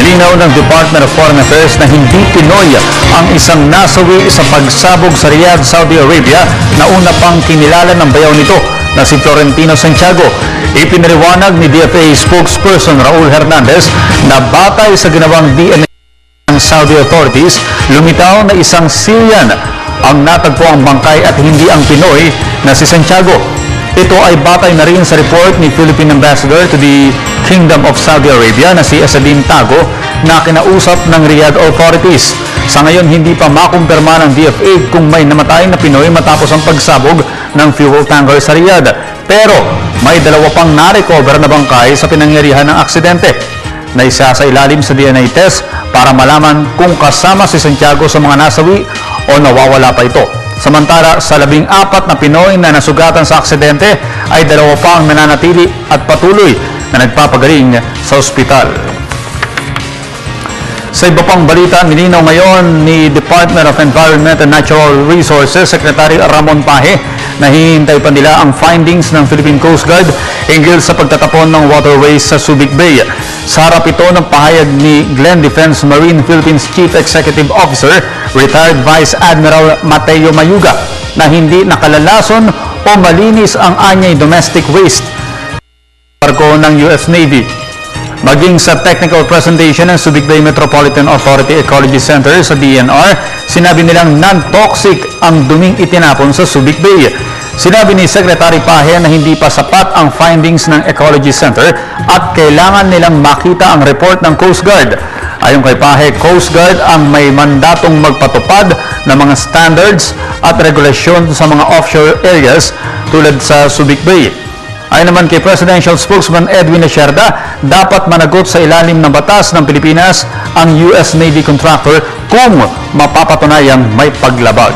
Nilinaw ng Department of Foreign Affairs na hindi Pinoy ang isang nasawi sa pagsabog sa Riyadh, Saudi Arabia na una pang kinilala ng bayaw nito na si Florentino Santiago. Ipinaliwanag ni DFA spokesperson Raul Hernandez na batay sa ginawang DNA ng Saudi authorities, lumitaw na isang Syrian ang natagpo ang bangkay at hindi ang Pinoy na si Santiago. Ito ay batay na rin sa report ni Philippine Ambassador to the Kingdom of Saudi Arabia na si Esadin Tago na kinausap ng Riyadh authorities. Sa ngayon, hindi pa makumpirma ng DFA kung may namatay na Pinoy matapos ang pagsabog ng fuel tanker sa Riyadh. Pero may dalawa pang na-recover na bangkay sa pinangyarihan ng aksidente na isa sa ilalim sa DNA test para malaman kung kasama si Santiago sa mga nasawi o nawawala pa ito. Samantala, sa labing apat na Pinoy na nasugatan sa aksidente ay dalawa pa ang nananatili at patuloy na nagpapagaling sa ospital. Sa iba pang balita, nilinaw ngayon ni Department of Environment and Natural Resources Secretary Ramon Pahe na hihintay pa nila ang findings ng Philippine Coast Guard hinggil sa pagtatapon ng waterways sa Subic Bay. Sa harap ito ng pahayag ni Glenn Defense Marine Philippines Chief Executive Officer, retired Vice Admiral Mateo Mayuga, na hindi nakalalason o malinis ang anyay domestic waste barko ng US Navy. Maging sa technical presentation ng Subic Metropolitan Authority Ecology Center sa DNR, sinabi nilang non-toxic ang duming itinapon sa Subic Bay. Sinabi ni Secretary Pahe na hindi pa sapat ang findings ng Ecology Center at kailangan nilang makita ang report ng Coast Guard. Ayon kay Pahe, Coast Guard ang may mandatong magpatupad ng mga standards at regulasyon sa mga offshore areas tulad sa Subic Bay. Ayon naman kay Presidential Spokesman Edwin Ecerda, dapat managot sa ilalim ng batas ng Pilipinas ang US Navy contractor kung mapapatunayang may paglabag.